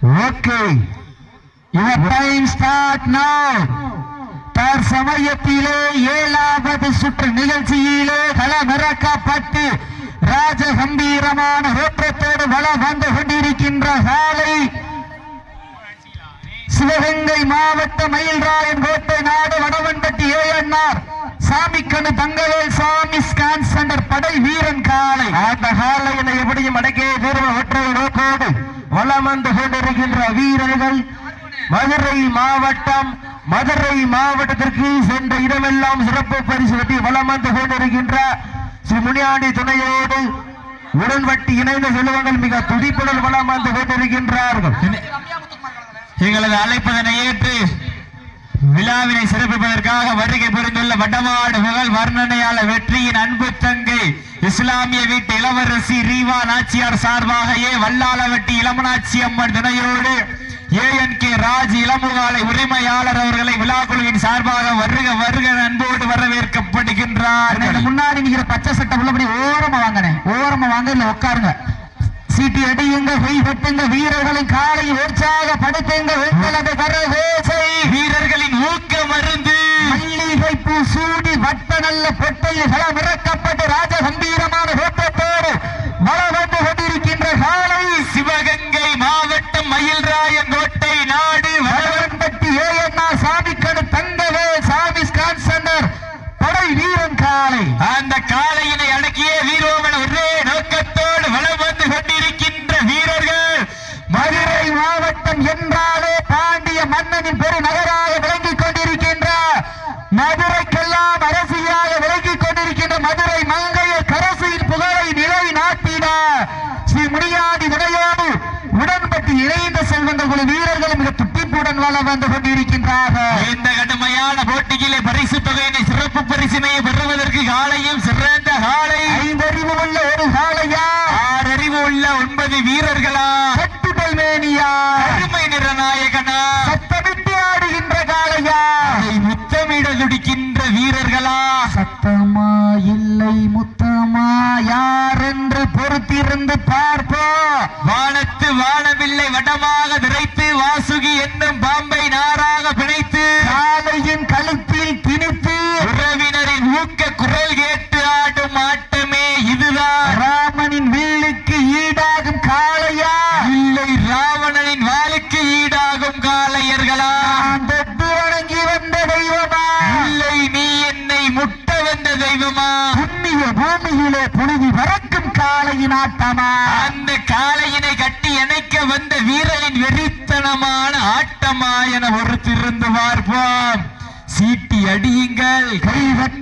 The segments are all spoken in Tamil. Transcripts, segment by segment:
ஓகே. யுவர் டைம் ஸ்டார்ட் நவ தற்சமயத்திலே ஏழாவது சுற்று நிகழ்ச்சியிலே களமிறக்கப்பட்டு ராஜ கம்பீரமான தோற்றத்தோடு வளம் வந்து கொண்டிருக்கின்ற சாலை. சிவகங்கை மாவட்ட மயில்ராயன் கோட்டை நாடு வடவன்பட்டி ஏஎன்ஆர் சாமிக்கணு தங்கவேல் சாமி ஸ்கான் சென்டர் படை வீரன் காலை அந்த காலையினை எப்படியும் அடக்கே தீர்வு ஒற்றை நோக்கோடு. வளம் வந்து கொண்டிருக்கின்ற வீரர்கள் மதுரை மாவட்டம் மதுரை மாவட்டத்திற்கு சென்ற இடமெல்லாம் சிறப்பு பரிசு வெட்டி வளம் வந்து கொண்டிருக்கின்ற ஸ்ரீ முனியாண்டி துணையோடு உடன்வட்டி இணைந்த செல்வங்கள் மிக துடிப்புடன் வளம் வந்து கொண்டிருக்கின்றார்கள். எங்களது அழைப்பதனை ஏற்று விழாவினை சிறப்பிப்பதற்காக வருகை புரிந்துள்ள வடமாடு புகழ் வர்ணனையாளர் வெற்றியின் அன்பு தங்கை இஸ்லாமிய வீட்டு இளவரசி ரீவா நாச்சியார் சார்பாக ஏ. வல்லாளவட்டி இளமநாச்சி அம்மன் துணையோடு என். கே. ராஜ் இளமுகாலை உரிமையாளர் அவர்களை விழா குழுவின் சார்பாக வருக வருக அன்போடு வரவேற்கப்படுகின்றார். முன்னாடி நிக்கிற பச்சை சட்டம் உள்ளபடி ஓரமா வாங்கினேன் ஓரமா வாங்க இல்ல உட்காருங்க. சீட்டி அடியுங்க கை வெட்டுங்க வீரர்களின் காலை உற்சாகப்படுத்துங்க உங்களது கரகோசை வீரர்களின் ஊக்க மருந்து மல்லிகை பூ சூடி வட்ட நல்ல பொட்டையில் களமிறக்கப்பட்டு ராஜ கம்பீரமான தோற்றத்தோடு வளம் வந்து கொண்டிருக்கின்ற காலை சிவகங்கை மாவட்டம் மயில்ராயன் கோட்டை நாடு வடவன் வடவன்பட்டி ஏஎன்ஆ சாமிக்கணு தங்கவே சாமி ஸ்கான் சென்டர் படை வீரன் காலை அந்த காளையினை அடக்கிய வீரோவன ஒரே நோக்கத்தோடு வலம் வந்து கொண்டிருக்கின்ற வீரர்கள் மதுரை மாவட்டம் என்றாலே பாண்டிய மன்னனின் பெருநகராக விளங்கிக் கொண்டிருக்கின்ற மதுரைக்கெல்லாம் அரசியாக விளங்கிக் கொண்டிருக்கின்ற மதுரை மங்கையர் கரசியின் புகழை நிலை நாட்டிட ஸ்ரீ முடியாடி விடையோடு உடன்பட்டு இணைந்த செல்வங்கள் குழு வீரர்கள் மிக துட்டிப்புடன் வளம் வந்து கொண்டிருக்கின்றார்கள் இந்த கடுமையான போட்டியிலே பரிசு தொகையினை சிறப்பு பரிசினை பெறுவதற்கு காளையும் சிறந்த காளை ஐந்தறிவு உள்ள ஒரு காளையா? ஆறறிவு உள்ள ஒன்பது வீரர்களா? கட்டுடல் மேனியா? அருமை நிறநாயகனா சத்தமிட்டு ஆடுகின்ற காளையா? அதை முத்தமிட துடிக்கின்ற வீரர்களா? சத்தமா இல்லை முத்தமா? யார் என்று பொறுத்திருந்து பார்ப்போம். வானத்து வானவில்லை வடமாக விரைத்து வாசுகி என்னும் பாம்பை நாராக பிணைத்து காளையின் கழுத்தில் திணித்து உறவினரின் ஊக்க குரல் கேட்டு ஆடும் ஆட்டமே இதுதான் ராமனின் வில்லுக்கு ஈடாகும் காளையா இல்லை ராவணனின் வாளுக்கு ஈடாகும் காளையர்களா நான் தொட்டு வணங்கி வந்த தெய்வமா இல்லை நீ என்னை முட்ட வந்த தெய்வமா புண்ணிய பூமியிலே புழுதி பறக்கும் காளையின் ஆட்டமா அந்த காளையினை கட்டி இணைக்க வந்த வீரரின் வெறித்தனமான ஆட்டமா என ஒருத்திருந்து பார்ப்போம் சீட்டி அடியுங்கள்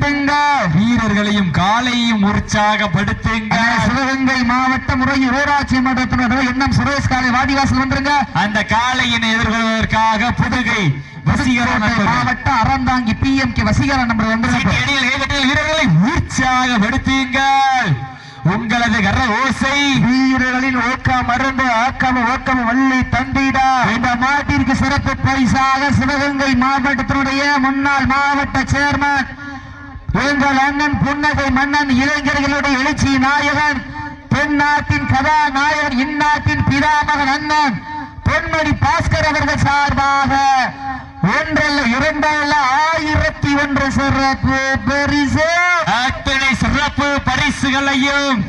கை வெட்டுங்க வீரர்களையும் காலையும் அண்ணா, உற்சாகப்படுத்துங்கள் சிவகங்கை மாவட்ட முறையில் ஊராட்சி மன்றத்தினர் எண்ணம் சுரேஷ் காலை வாடிவாசல் வந்துருங்க. அந்த காளையினை எதிர்கொள்வதற்காக புதுகை. மாவட்ட அறந்தாங்கி பி எம் கே வசீகர நம்பர் வந்து வீரர்களை உற்சாகப்படுத்துங்கள் உங்களது கர ஓசை. வீரர்களின் ஊக்கம் மருந்து ஆக்கம் ஊக்கம் வள்ளி தந்திடா. இந்த மாட்டிற்கு சிறப்பு பரிசாக சிவகங்கை மாவட்டத்தினுடைய முன்னாள் மாவட்ட சேர்மன் எங்கள் அண்ணன் புன்னகை மன்னன் இளைஞர்களுடைய எழுச்சி நாயகன் தென்னாட்டின் கதாநாயகன் இந்நாட்டின் பிதாமகன் அண்ணன் பொன்மணி பாஸ்கர் அவர்கள் சார்பாக ஒன்றல்ல இரண்டல்ல ஆயிரத்தி ஒன்று சிறப்பு பரிசு. அத்தனை சிறப்பு பரிசுகளையும்.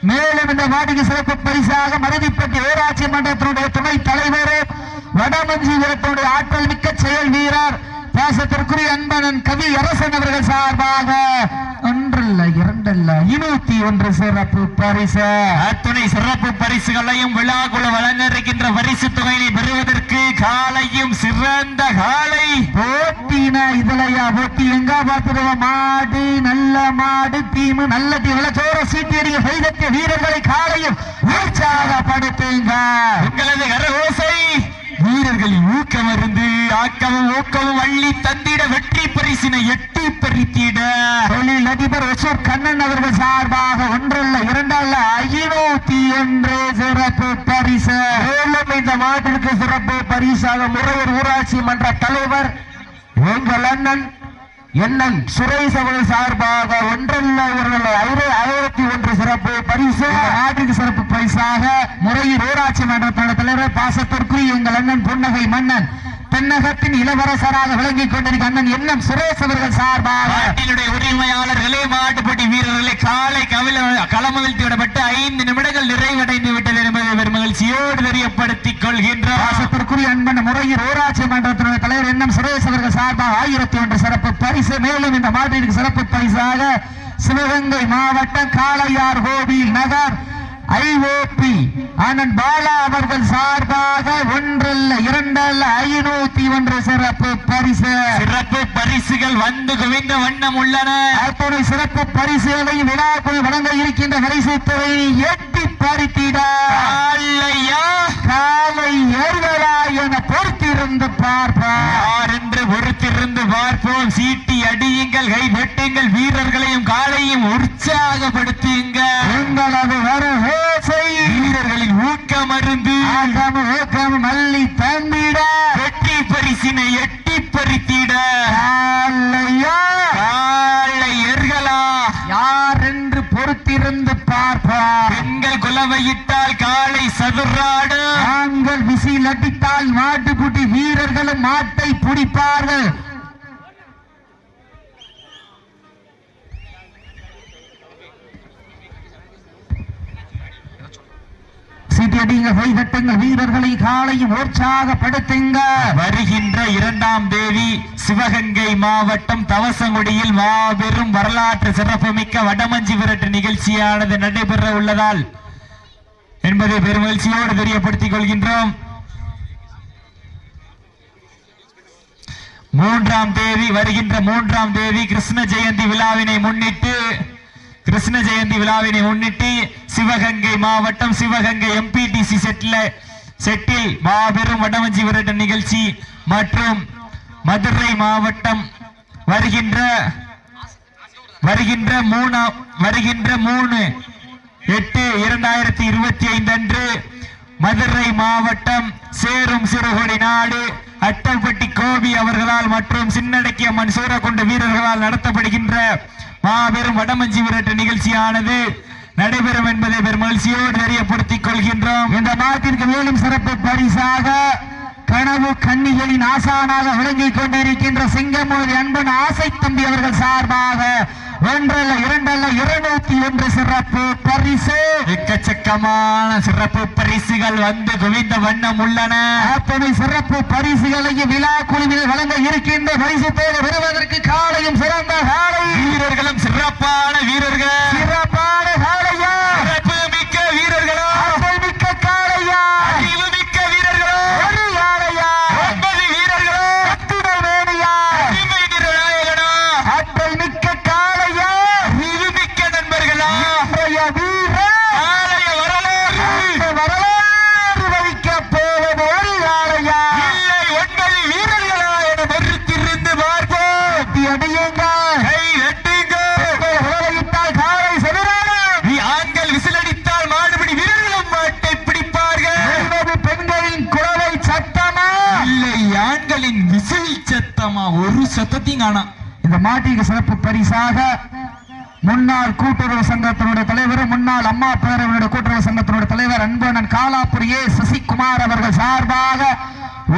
மேலும் இந்த வாடிக்கை சிறப்பு பரிசாக மருதிப்பட்டி ஊராட்சி மன்றத்தினுடைய துணைத் தலைவர் வடமஞ்சிபுரத்தினுடைய ஆற்றல் மிக்க செயல் வீரர் பாசத்திற்குரிய அன்பனன் கவி அரசன் அவர்கள் சார்பாக ஒன்றல்ல இரண்டல்ல இருபத்தி ஒன்று சிறப்பு பரிசு. அத்துணை சிறப்பு பரிசுகளையும் விழாக்குழு வழங்க இருக்கின்ற பரிசு தொகையினை பெறுவதற்கு காலையும் சிறந்த காலை. போட்டினா இதுலயா? போட்டி எங்க பார்த்துருவோம்? மாடு நல்ல மாடு தீமு நல்ல டீம் சோர சீட்டியடிய கைதட்டிய வீரர்களை காலையும் உற்சாகப்படுத்துங்க. உங்களது கர ஓசை. வீரர்களின் ஊக்கமருந்து ஆக்கமும் ஊக்கமும் அள்ளி தந்திட வெற்றி பரிசினை எட்டி பறித்திட. தொழில் அதிபர் அசோக் கண்ணன் அவர்கள் சார்பாக ஒன்றல்ல இரண்டல்ல ஐநூத்தி ஒன்று சிறப்பு பரிசு. மேலும் இந்த மாட்டிற்கு சிறப்பு பரிசாக முறையூர் ஊராட்சி மன்ற தலைவர் எங்கள் அண்ணன் எண்ணன் சுரேஷ் அவர்கள் சார்பாக ஒன்றல்ல இரண்டல்ல ஆயிரத்தி ஒன்று சிறப்பு பரிசு. இந்த நாட்டிற்கு சிறப்பு பரிசாக முறையில் ஊராட்சி மன்ற தலைவர் பாசத்திற்கு சிவகங்கை மன்னன் தென்னகத்தின் இளவரசராக விளங்கிக் கொண்டிருக்க அண்ணன் எண்ணம் சுரேஷ் அவர்கள் சார்பாக உரிமையாளர்களே மாட்டுப்பட்டி வீரர்களே காலை கவிழ களமவிழ்த்து விடப்பட்டு ஐந்து நிமிடங்கள் நிறைவடைந்து விட்டது என்பதை பெரும் மகிழ்ச்சியோடு தெரியப்படுத்திக் பாசத்திற்குரிய அன்பன் முறையில் ஊராட்சி மன்றத்தினுடைய தலைவர் எண்ணம் சுரேஷ் அவர்கள் சார்பாக ஆயிரத்தி ஒன்று சிறப்பு பரிசு. மேலும் இந்த மாட்டிற்கு சிறப்பு பரிசாக சிவகங்கை மாவட்டம் காளையார் கோவில் நகர் ஐஓபி அண்ணன் பாலா அவர்கள் சார்பாக ஒன்றல்ல இரண்டல்ல ஐநூத்தி ஒன்று சிறப்பு பரிசு. சிறப்பு பரிசுகள் வந்து குவிந்த வண்ணம் உள்ளன. அத்துணை சிறப்பு பரிசுகளை விழாக்குள் வழங்க இருக்கின்ற துறை எட்டி பறித்திட. காலை ஏறுதலா என பொறுத்திருந்து பார்ப்பார் பொறுத்திருந்து பார்ப்போம். சீட்டி அடியுங்கள் கை வெட்டுங்கள் வீரர்களையும் காலையும் உற்சாகப்படுத்துங்கள். உங்களது வர ஓசை வீரர்களின் ஊக்கம் அருந்து ஊக்கம் மல்லி தந்திட. வெற்றி பரிசினை எட்டி பறித்திட எர்களா யார் என்று பொறுத்திருந்து பார்ப்பார் பெண்கள் குலவையிட்டால் காலை சதுராடும் ஆண்கள் விசில் அடித்தால் மாட்டுக்குட்டி வீரர்களும் மாட்டை பிடிப்பார்கள். வீரர்களை காலையும் உற்சாகப்படுத்துங்க. வருகின்ற இரண்டாம் தேதி சிவகங்கை மாவட்டம் தவசங்குடியில் மாபெரும் வரலாற்று சிறப்புமிக்க வடமஞ்சி விரட்டு நிகழ்ச்சியானது நடைபெற உள்ளதால் என்பதை பெருமகிழ்ச்சியோடு தெரியப்படுத்திக் கொள்கின்றோம். மூன்றாம் தேதி வருகின்ற மூன்றாம் தேதி கிருஷ்ண ஜெயந்தி விழாவினை முன்னிட்டு கிருஷ்ண ஜெயந்தி விழாவினை முன்னிட்டு சிவகங்கை மாவட்டம் சிவகங்கை எம்பிடிசி செட்ல செட்டில் மாபெரும் வடமஞ்சி விரட்ட நிகழ்ச்சி மற்றும் மதுரை மாவட்டம் வருகின்ற வருகின்ற மூணு வருகின்ற மூணு எட்டு இரண்டாயிரத்தி இருபத்தி ஐந்து அன்று மதுரை மாவட்டம் சேரும் சிறுகொடி நாடு அட்டப்பட்டி கோபி அவர்களால் மற்றும் சின்னடக்கிய மண் சூரக்குண்டு வீரர்களால் நடத்தப்படுகின்ற மாபெரும் வடமஞ்சி விரட்டு நிகழ்ச்சியானது நடைபெறும் என்பதை பெரும் மகிழ்ச்சியோடு தெரியப்படுத்திக் கொள்கின்றோம். இந்த மாதத்திற்கு மேலும் சிறப்பு பரிசாக கனவு கன்னிகளின் ஆசானாக விளங்கிக் கொண்டிருக்கின்ற சிங்கமூரி அன்பன் ஆசை தம்பி அவர்கள் சார்பாக ஒன்றல்ல இரண்டல்ல இருநூத்தி ஒன்று சிறப்பு பரிசு. எக்கச்சக்கமான சிறப்பு பரிசுகள் வந்து குவிந்த வண்ணம் உள்ளன. அத்தனை சிறப்பு பரிசுகளையும் விழா குழுவினர் வழங்க இருக்கின்ற பரிசு தேவை பெறுவதற்கு காலையும் சிறந்த காலை. வீரர்களும் சிறப்பான வீரர்கள். சிறப்பான காலையா சிறப்பு மிக்க வீரர்களா ஆற்றல் மிக்க காலையா அறிவு மிக்க வீரர்களா ஒரு யானையா ஒன்பது வீரர்களா அத்துணை வேணியா அருமை நிர்நாயகனா ஆற்றல் மிக்க காலையா அறிவு மிக்க நண்பர்களா இன்றைய வீரர் ஆலய வரலாறு இந்த வரலாறு வைக்க போவது ஒரு காலையா இல்லை ஒன்பது வீரர்களா என பொறுத்திருந்து பார்ப்போம் வெட்டி அடியுங்கள் கை வெட்டுங்க உலகிட்டால் காலை செவிரான நீ ஆண்கள் விசிலடித்தால் மாடுபிடி வீரர்களும் மாட்டை பிடிப்பார்கள் என்பது பெண்களின் குழவை சட்டமா இல்லை ஆண்களின் விசில் சத்தமா ஒரு தெலுங்கானா. இந்த மாட்டிக்கு சிறப்பு பரிசாக முன்னாள் கூட்டுறவு சங்கத்தினுடைய தலைவர் முன்னாள் அம்மா பேரவையுடைய கூட்டுறவு சங்கத்தினுடைய தலைவர் அன்பனன் காலாப்பூர் ஏ. சசிகுமார் அவர்கள் சார்பாக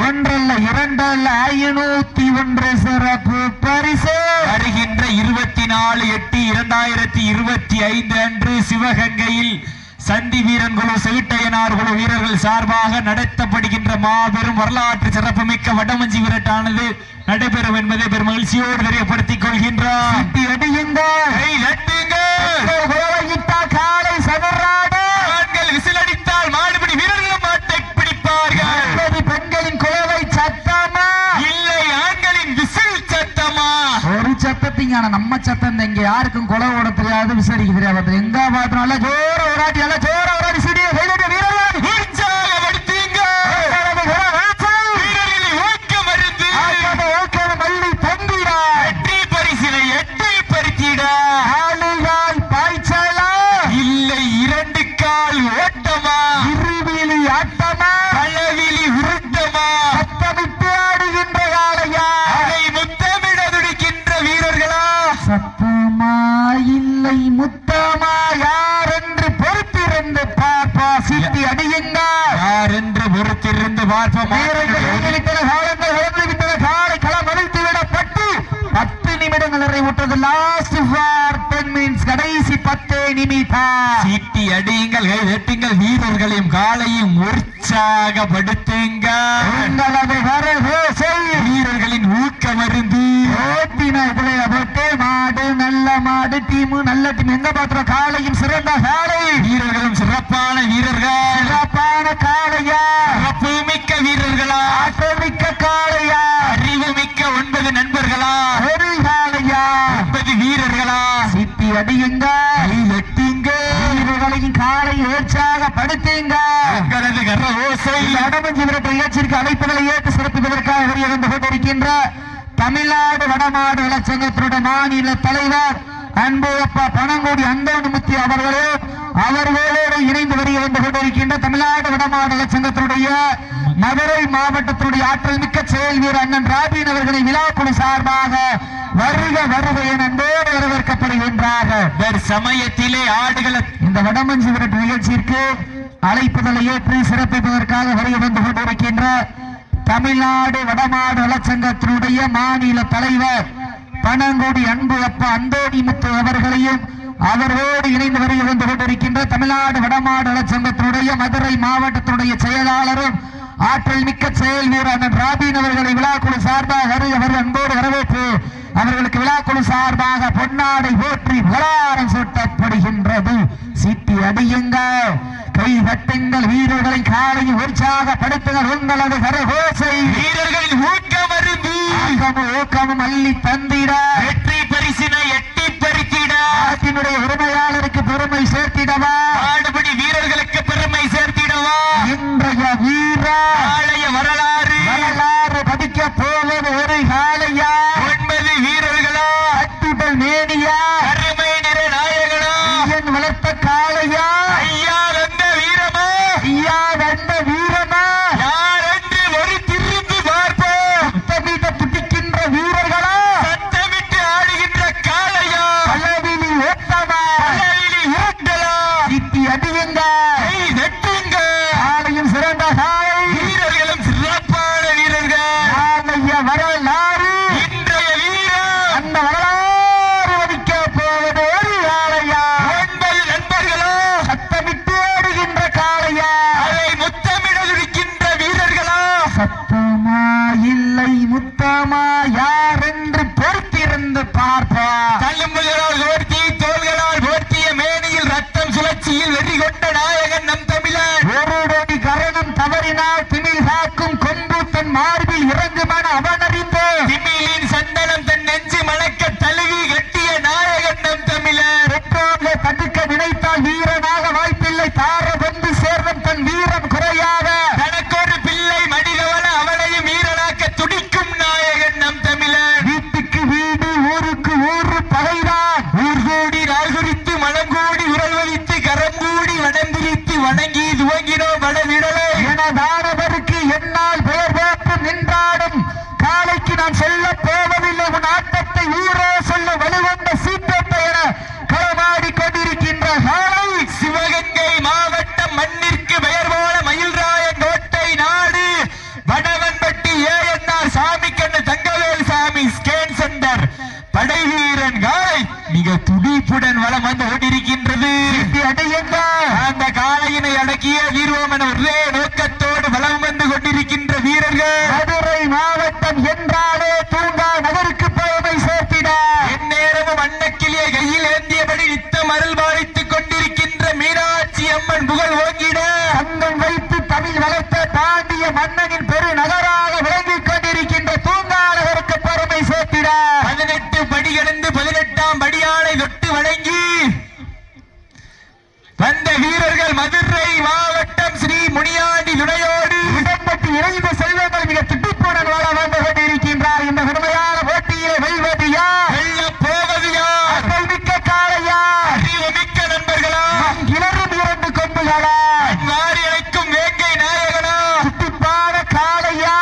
ஒன்றல்ல இரண்டல்ல ஐநூத்தி ஒன்று சிறப்பு பரிசு. வருகின்ற இருபத்தி நாலு எட்டு இரண்டாயிரத்தி இருபத்தி ஐந்து அன்று சிவகங்கையில் சந்தி வீரன் குழு செவிட்டையனார் குழு வீரர்கள் சார்பாக நடத்தப்படுகின்ற மாபெரும் வரலாற்று சிறப்புமிக்க வடமஞ்சி விரட்டானது நடைபெறும் என்பதை பெரும் மகிழ்ச்சியோடு தெரியப்படுத்திக் கொள்கின்றோம் வெட்டி அடியுங்கள். கை தட்டுங்கள். உறவையிட்டால் காலை சதுராடு ஆண்கள் விசிலடித்தால் மாடுபிடி வீரர்களும் மாட்டை பிடிப்பார்கள் என்பது பெண்களின் குழவை சட்டமா இல்லை ஆண்களின் விசில் சத்தமா ஒரு ஆனா நம்ம சத்தம் இங்க யாருக்கும் கொலை ஓட தெரியாது விசாரிக்க தெரியாது. எங்க பாத்திரம் நல்லா ஜோர ஓராட்டி எல்லாம் ஜோர ஓராட்டி சிடிய கைதட்டி வீரர்கள் பத்து நிமிடங்கள் நிறைவுற்றது. லாஸ்ட் ஃபார் டென் மினிட்ஸ் கடைசி பத்து நிமிடம் சீட்டி அடியுங்கள் கை தட்டுங்கள் வீரர்களையும் காலையும் உற்சாகப்படுத்துங்க உங்களது வீரர்களின் ஊக்க மருந்து ஓட்டின இதுல போட்டு மாடு நல்ல மாடு டீம் நல்ல டீம். எங்க பாத்திரம் காலையும் சிறந்த காலை வீரர்களும் சிறப்பான வீரர்கள். சிறப்பான காளையா? சிறப்பு மிக்க வீரர்களா? ஆட்டமிக்க காளையா? அறிவு மிக்க ஒன்பது நண்பர்களா? ஒரு காளையா? ஒன்பது வீரர்களா? சிட்டி அடியுங்க. கை தட்டுங்க வீரர்களையும் காலை உற்சாகப்படுத்துங்க உங்களது கர ஓசை. இந்த அடமஞ்சி விரட்டு நிகழ்ச்சிக்கு அழைப்புகளை ஏற்று சிறப்பிப்பதற்காக வெளியே வந்து கொண்டிருக்கின்ற தமிழ்நாடு வடமாடு வளச்சங்கத்தினுடைய மாநில தலைவர் அன்பு அப்பா பனங்கோடி அந்தோணிமுத்தி அவர்களே அவர்களோடு இணைந்து வருகை வந்து கொண்டிருக்கின்ற தமிழ்நாடு வடமாடு வளச்சங்கத்தினுடைய மதுரை மாவட்டத்தினுடைய ஆற்றல் மிக்க செயல் வீரர் அண்ணன் ராபின் அவர்களை விழாக்குழு சார்பாக வருக வருக என அன்போடு வரவேற்கப்படுகின்றார்கள் வேறு சமயத்திலே ஆடுகள இந்த வடமஞ்சி விரட்டு நிகழ்ச்சிக்கு அழைப்புதலை ஏற்று சிறப்பிப்பதற்காக வருகை வந்து கொண்டிருக்கின்ற தமிழ்நாடு வடமாடு வளச்சங்கத்தினுடைய மாநில தலைவர் பனங்குடி அன்பு அப்பா அந்தோணி முத்து அவர்களையும் அவரோடு இணைந்து வருகை கொண்டிருக்கின்ற தமிழ்நாடு வடமாடு வளச்சங்கத்தினுடைய மதுரை மாவட்டத்தினுடைய செயலாளரும் ஆற்றல் மிக்க செயல் வீரர் ராபின் அவர்களை விழாக்குழு சார்பாக வருக அன்போடு வரவேற்று அவர்களுக்கு விழாக்குழு சார்பாக பொன்னாடை போற்றி வளாரம் சூட்டப்படுகின்றது. சிட்டி அடியுங்க கை தட்டுங்கள் வீரர்களை காலையும் உற்சாகப்படுத்துங்கள் உங்களது கரகோசை வீரர்களின் ஊக்க மருந்து ஊக்கமும் அள்ளி தந்திட. வெற்றி பரிசினை வந்து கொண்டிருக்கின்றது. அந்த காளையினை அடக்கிய வீர்வோம் என ஒரே நோக்கத்தோடு வலம் வந்து கொண்டிருக்கின்ற வீரர்கள் மதுரை மாவட்டம் என்றாலே தூங்கா நகருக்கு பெருமை சேர்த்திட. எந்நேரமும் அன்னக்கிளியை கையில் ஏந்தியபடி நித்தம் அருள் பாலித்துக் கொண்டிருக்கின்ற மீனாட்சி அம்மன் புகழ் ஓங்கிட. தங்கம் வைத்து தமிழ் வளர்த்த தாண்டிய மன்னனின் பெரு நகராக விளங்கிக் கொண்டிருக்கின்ற தூங்கா நகருக்கு பெருமை சேர்த்திட. பதினெட்டு படி கடந்து பதினெட்டாம் படியானை தொட்டு வீரர்கள் மதுரை மாவட்டம் ஸ்ரீ முனியாண்டி துணையோடு இடம்பெற்று இறைந்த செல்வங்கள் மிக துடிப்புடன் வாழ வந்து கொண்டிருக்கின்றார் இந்த கடுமையான போட்டியிலே வெல்வது யார் வெல்லப் போவது யார் அசல் மிக்க காளையா அறிவு மிக்க நண்பர்களா கிளறும் இரண்டு கொம்புகளா வாரி அழைக்கும் வேங்கை நாயகனா துடிப்பான காளையா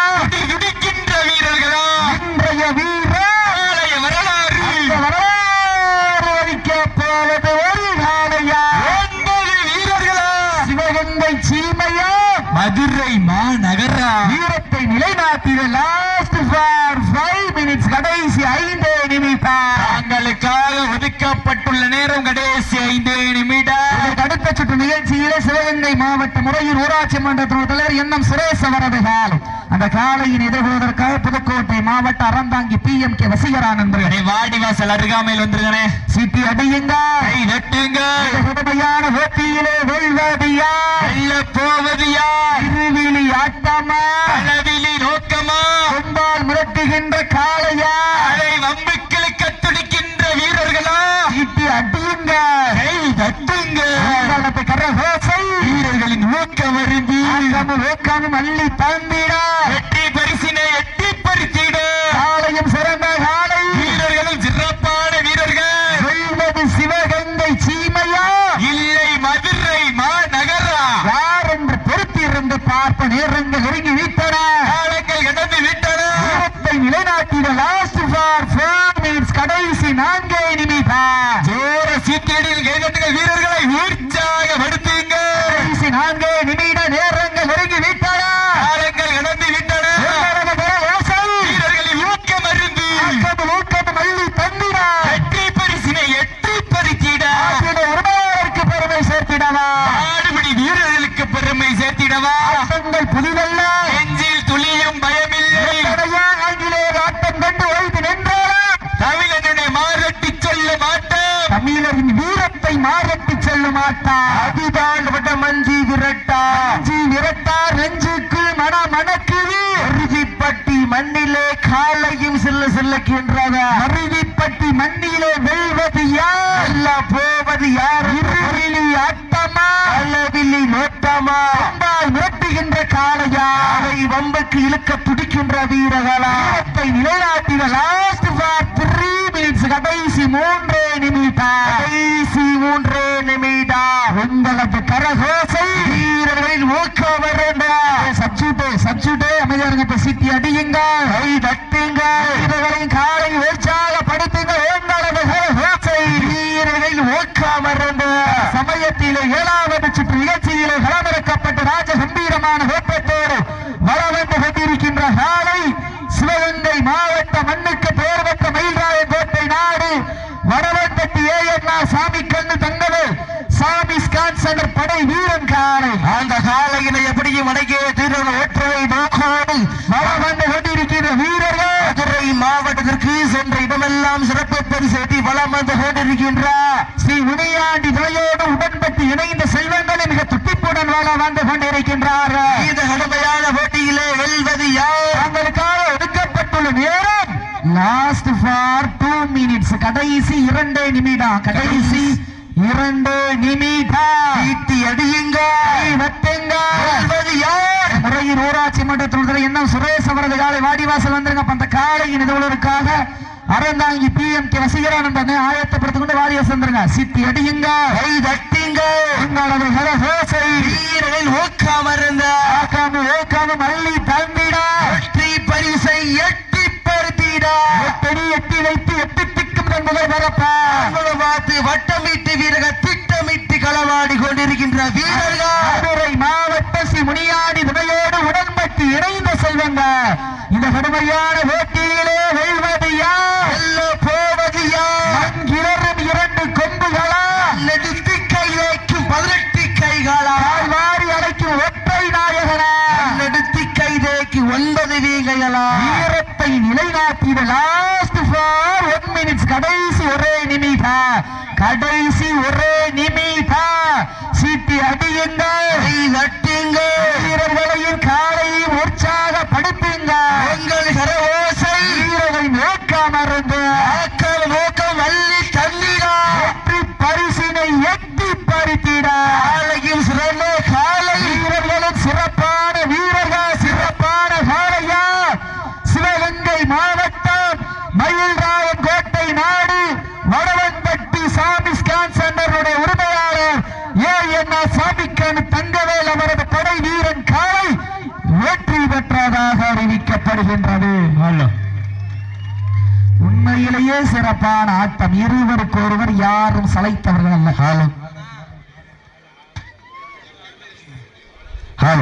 வீரத்தை நிலைநாட்டிய லாஸ்ட் ஃபார் ஃபைவ் மினிட்ஸ் கடைசி ஐந்து நிமிடம். தங்களுக்காக ஒதுக்கப்பட்டுள்ள நேரம் கடைசி ஐந்து நிமிடம். அடுத்த சுற்று நிகழ்ச்சியிலே சிவகங்கை மாவட்ட முறையில் ஊராட்சி மன்றத்தின் தலைவர் என் எம் சுரேஷ் அவரது காலை அந்த காலையின் எதிர்கொள்வதற்காக புதுக்கோட்டை மாவட்ட அறந்தாங்கி பி எம் கே வசீகரானந்தர்கள் அடே வாடி வாசல் அருகாமையில் வந்துருங்கண்ணே சிட்டி அடியுங்க கை தட்டுங்க கடுமையான போட்டியிலே வெல்வது யார் வெல்ல போவது யார் திருவிழி ஆட்டமா? அளவிலி நோக்கமா? கொண்டால் மிரட்டுகின்ற காளையா? அதை வம்புக்களுக்கு துடிக்கின்ற வீரர்களா? சிட்டி அடியுங்க கை தட்டுங்க உங்களது கரகோசை. வீரர்களின் ஊக்கம் அருந்தி வேக்காமும் அள்ளி தந்திட வெற்றி பரிசினை எட்டி பறித்திட காளையும் சிறந்த காளை வீரர்களும் சிறப்பான வீரர்கள் வெல்வது சிவகங்கை சீமையா இல்லை மதுரை மாநகரா யார் என்று பொறுத்திருந்து பார்ப்ப நேரங்கள் நெருங்கி விட்டன காலங்கள் கடந்து விட்டன வீரத்தை நிலைநாட்டிட லாஸ்ட் ஃபார் ஃபோர் மினிட்ஸ் கடைசி நான்கே நிமிடம் ஜோர சீக்கிரடியில் கைதட்டுங்கள் வீரர்களை உற்சாகப்படுத்துங்க கடைசி நான்கே நிமிட நேரங்கள் நெருங்கி விட்டன காலங்கள் கடந்து விட்டன உங்களது கரகோசை வீரர்களின் ஊக்கம் அருந்து ஆக்கமும் ஊக்கமும் அள்ளி தந்திட வெற்றி பரிசினை எட்டி பறித்திட ஆற்றிட உரிமையாளருக்கு பெருமை சேர்த்திடவா ஆடுபடி வீரர்களுக்கு பெருமை சேர்த்திடவா ஆட்டங்கள் புதிதல்ல நெஞ்சில் துளியும் பயமில்லை எத்தனையோ ஆங்கிலேயர் ஆட்டம் கண்டு ஓய்ந்து நின்றார் தமிழனுடைய மாரட்டி சொல்ல மாட்டோம் தமிழரின் வீரத்தை மாறட்டி செல்லும் ஆட்டா அதிதான் விட மஞ்சி விரட்டா மஞ்சி விரட்டா நெஞ்சுக்கு மன மணக்குது அருவிப்பட்டி மண்ணிலே காலையும் சில்ல சில்லக்கின்றத அருவிப்பட்டி மண்ணிலே வெல்வது யார் அல்ல போவது யார் இருவிழி ஆட்டமா அளவிலி நோட்டமா வம்பால் மிரட்டுகின்ற காளையா அவை வம்புக்கு இழுக்க துடிக்கின்ற வீரர்களா. வீரத்தை நிலைநாட்டின லாஸ்ட் ஃபார் த்ரீ மினிட்ஸ் கடைசி மூன்றே நிமிடம். கடைசி மூன்றே நிமிடம். உங்களது கரகோசை வீரர்களின் ஊக்கம் வருங்க சப்சூட்டு சப்சூட்டு அமைதியாருங்க இப்ப சிட்டி அடியுங்க கை தட்டுங்க வீரர்களின் காலை உற்சாகப்படுத்துங்க உங்களது கரகோசை வீரர்களின் ஊக்கம் சமயத்திலே ஏழாவது சுற்று நிகழ்ச்சியிலே களமிறக்கப்பட்ட ராஜ கம்பீரமான வேப்பத்தோடு வர கொண்டிருக்கின்ற காலை சிவகங்கை மாவட்ட மண்ணுக்கு பெயர் பெற்ற மயில்ராய கோட்டை நாடு வடவந்தட்டி ஏஎன்ஆ சாமி கண்ணு தங்கவே சாமி ஸ்கான் சென்டர் படை வீரன் காலை அந்த காலையினை எப்படியும் அடங்கிய திருவண்ண ஒற்றை நோக்கோடு வளம் வந்து கொண்டிருக்கின்ற வீரர்கள். மதுரை மாவட்டத்திற்கு சென்ற இடமெல்லாம் சிறப்பு பரிசேட்டி வளம் வந்து கொண்டிருக்கின்ற ஸ்ரீ முனியாண்டி துணையோடு உடன்பட்டு இணைந்த செல்வங்களை மிக துட்டிப்புடன் வளம் வந்து கொண்டிருக்கின்றார்கள் இந்த கடுமையான போட்டியிலே வெல்வது யார் தங்களுக்காக ஒதுக்கப்பட்டுள்ள நேரம் லாஸ்ட் ஃபார் டூ மினிட்ஸ் கடைசி இரண்டு நிமிடம். கடைசி இரண்டு நிமிடம். ஈட்டி அடியுங்க. வெட்டுங்க. யார்? முறையில் ஊராட்சி மன்றத்தில் என்ன? சுரேஷ் அவரது காலை வாடிவாசல் வந்துருங்க. அந்த காலையின் நிறுவனருக்காக அறந்தாங்கி பி எம் கே வசீகரானந்தனை ஆயத்தப்படுத்திக் கொண்டு வாடிவாசல் வந்துருங்க. சித்தி அடியுங்க. கை தட்டிங்க. உங்களது கரகோசை ஊக்கம் இருந்த. ஆக்காம ஊக்காம மல்லி தந்திட. வெற்றி பரிசை எட்டு எட்டி எட்டி வைத்து எட்டி திக்கும் என்பதை வரப்பா பார்த்து வட்டமிட்டு வீரர்கள் திட்டமிட்டு களவாடி கொண்டிருக்கின்ற வீரர்கள். மாவட்ட ஸ்ரீ முனியாடி உடன்பட்டு இணைந்த செல்வங்க. இந்த கடுமையான போட்டியிலே வெல்வது யார் வெல்ல போவது யார் கிளறும் இரண்டு கொம்புகளா நெடுத்து கையேக்கும் பதினெட்டு கைகளா வாரி அடைக்கும் ஒற்றை நாயகனா நெடுத்து கைதேக்கு ஒன்பது வீகைகளா வீரத்தை நிலைநாட்டிட லாஸ்ட் ஃபார் ஒன் மினிட்ஸ் கடைசி ஒரே நிமிடம் கடைசி ஒரே நிமிடம் சீட்டி அடியுங்க நட்டுங்க வீரர்களையும் காலையும் உற்சாகப்படுத்துங்க உங்கள் கரவோசை வீரர்கள் நோக்கம் அருந்து ஆக்கம் நோக்கம் வள்ளி தண்ணீரா வெற்றி பரிசினை எட்டி பறித்திட காலையும் சிறந்த காலை வீரர்களும் சிறப்பான வீரர்கள் சிறப்பான காலையா சிவகங்கை மாவட்டம் மயில்ராயன் கோட்டை நாடு வடவன்பட்டி சாமி ஸ்கான் சென்டருடைய உரிமையாளர் ஏ என்ன சாமிக்கான தங்கவேல் அவரது படை வீரன் காலை வெற்றி பெற்றதாக அறிவிக்கப்படுகின்றது உண்மையிலேயே சிறப்பான ஆட்டம். இருவருக்கு ஒருவர் யாரும் சளைத்தவர்கள் அல்ல. காலம்